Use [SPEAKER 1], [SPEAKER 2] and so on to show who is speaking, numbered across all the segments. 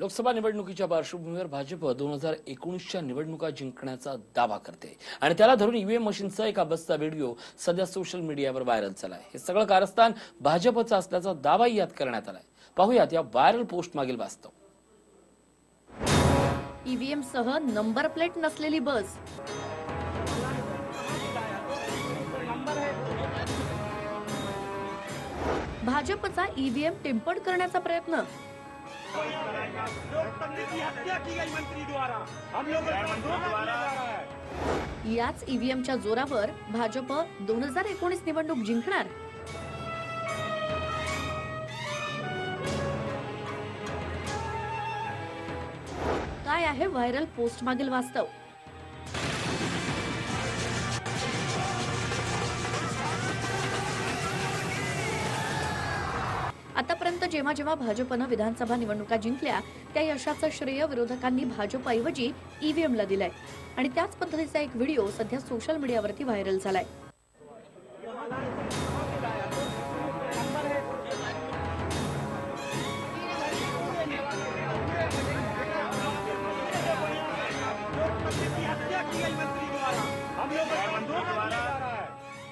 [SPEAKER 1] लोकसभा निवडणुकीच्या पार्श्वभूमीवर भाजप दोन हजार एकोणीसच्या निवडणुका जिंकण्याचा दावा करते आणि त्याला धरून ईव्हीएम मशीनचा एका बसचा व्हिडिओ सध्या सोशल मीडियावर व्हायरल झालाय. हे सगळं कारस्थान भाजपचं असल्याचा दावाही यात करण्यात आलाय. पाहूयात या व्हायरल पोस्ट मागील वास्तव.
[SPEAKER 2] ईव्हीएम सह नंबर प्लेट नसलेली बस. भाजपचा ईव्हीएम टेम्पर्ड करण्याचा प्रयत्न.
[SPEAKER 3] लोकतंत्र की हत्या की गई मंत्री द्वारा हम लोगों को
[SPEAKER 2] याच ईव्हीएमच्या जोरावर भाजप दोन हजार एकोणीस निवडणूक जिंकणार. काय आहे व्हायरल पोस्ट मागील वास्तव? आतापर्यंत जेव्हा जेव्हा भाजपनं विधानसभा निवडणुका जिंकल्या त्या यशाचं श्रेय विरोधकांनी भाजपऐवजी ईव्हीएमला दिलंय. आणि त्याच पद्धतीचा एक व्हिडिओ सध्या सोशल मीडियावरती व्हायरल झालाय.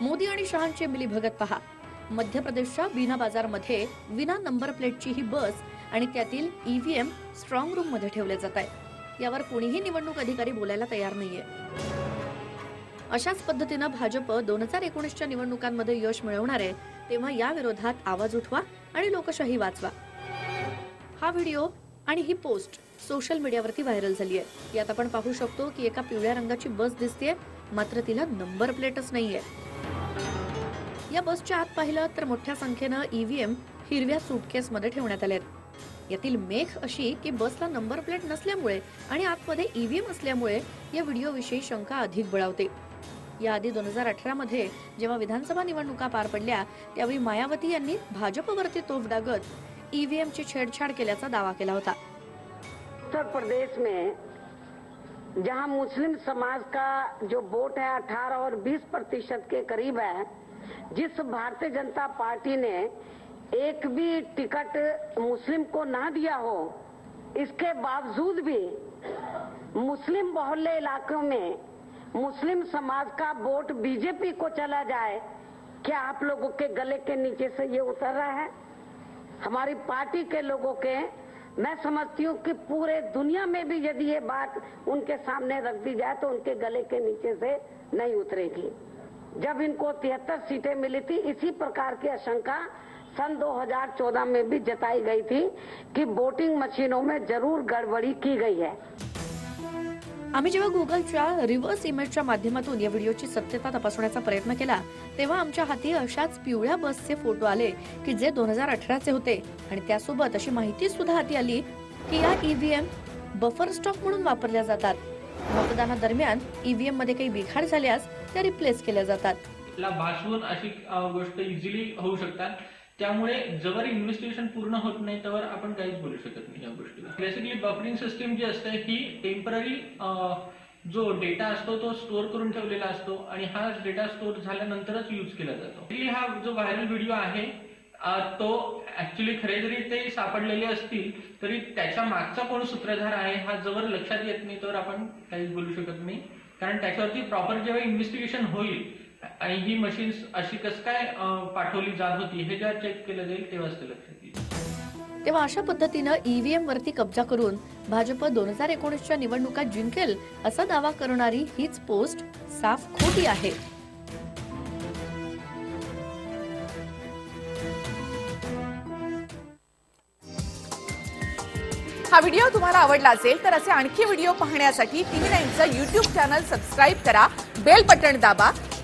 [SPEAKER 2] मोदी आणि शहांची मिलीभगत पहा. मध्य प्रदेशच्या बीना बाजारमध्ये विना नंबर प्लेटची ही बस आणि त्यातील ईव्हीएम स्ट्रॉंग रूममध्ये ठेवले जात आहे. यावर कोणीही निवडणूक अधिकारी बोलायला तयार नाहीये. अशाच पद्धतीनं भाजप दोन हजार एकोणीसच्या निवडणुकांमध्ये यश मिळवणार आहे तेव्हा या विरोधात आवाज उठवा आणि लोकशाही वाचवा. हा व्हिडिओ आणि ही पोस्ट सोशल मीडियावरती व्हायरल झाली आहे यात आपण पाहू शकतो की एका पिवळ्या रंगाची बस दिसतेय मात्र तिला नंबर प्लेटच नाहीये. या बसच्या आत पाहिलं तर मोठ्या संख्येनं ईव्हीएम हिरव्या सुटकेसमध्ये ठेवण्यात आले यातील मेघ अशी की बसला नंबर प्लेट नसल्यामुळे आणि आतमध्ये ईव्हीएम असल्यामुळे या व्हिडिओविषयी शंका अधिक बळावते. याआधी दोन हजार अठरा मध्ये जेव्हा विधानसभा निवडणुका पार पडल्या त्यावेळी मायावती यांनी भाजपवरती तोफ डागत ईव्हीएम ची छेडछाड केल्याचा दावा केला होता.
[SPEAKER 4] उत्तर प्रदेश में जहाँ मुस्लिम समाज का जो वोट है 18 और 20 प्रतिशत के करीब है, जिस भारतीय जनता पार्टी ने एक भी टिकट मुस्लिम को ना दिया हो, इसके बावजूद भी मुस्लिम बहुल्य इलाकों में मुस्लिम समाज का वोट बीजेपी को चला जाए, क्या आप लोगों के गले के नीचे से ये उतर रहा है? हमारी पार्टी के लोगों के मैं समझती हूँ कि पूरे दुनिया में भी यदि ये बात उनके सामने रख दी जाए तो उनके गले के नीचे से नहीं उतरेगी। जब इनको तिहत्तर सीटें मिली थी, इसी प्रकार की आशंका सन 2014 में भी जताई गई थी कि वोटिंग मशीनों में ज़रूर गड़बड़ी की गई है।
[SPEAKER 2] आम्ही जेव्हा गुगलच्या रिव्हर्स इमेजच्या माध्यमातून या व्हिडिओची सत्यता तपासण्याचा प्रयत्न केला तेव्हा आमच्या हाती अशाच पिवळ्या बसचे फोटो आले की जे दोन हजार अठराचे होते. आणि त्यासोबत अशी माहिती सुद्धा हाती आली की या ईव्हीएम बफर स्टॉक म्हणून वापरल्या जातात. मतदानादरम्यान ईव्हीएममध्ये काही बिघाड झाल्यास त्या रिप्लेस केल्या जातात.
[SPEAKER 5] ला अशी गोष्ट इझिली होऊ शकतात. त्यामुळे जवळ इन्व्हेस्टिगेशन पूर्ण होत नाही त्यावर आपण काहीच बोलू शकत नाही या गोष्टीला. बेसिकली बफरिंग सिस्टीम जी असते ही टेंपररी जो डेटा असतो तो स्टोअर करून ठेवलेला असतो आणि हा डेटा स्टोअर झाल्यानंतरच यूज केला जातो. हा जो व्हायरल व्हिडिओ आहे तो ऍक्च्युली खरे जरी ते सापडलेले असतील तरी त्याच्या मागचा कोण सूत्रधार आहे हा जवळ लक्षात येत नाही तर आपण काहीच बोलू शकत नाही. कारण त्याच्यावरती प्रॉपर जेव्हा इन्व्हेस्टिगेशन होईल आणि ही मशीन्स अशी कसं काय पाठवली जात होती हे जेव्हा चेक केलं जाईल तेव्हाच ते लक्षात येईल.
[SPEAKER 2] तेव्हा अशा पद्धतीनं ईव्हीएम वरती कब्जा करून भाजप दोन हजार एकोणीसच्या निवडणुका जिंकेल असा दावा करणारी हीच पोस्ट साफ खोटी आहे.
[SPEAKER 6] हा व्हिडिओ तुम्हाला आवडला असेल तर असे आणखी व्हिडिओ पाहण्यासाठी टीव्ही नाईनचं युट्यूब चॅनल सबस्क्राईब करा बेल बटण दाबा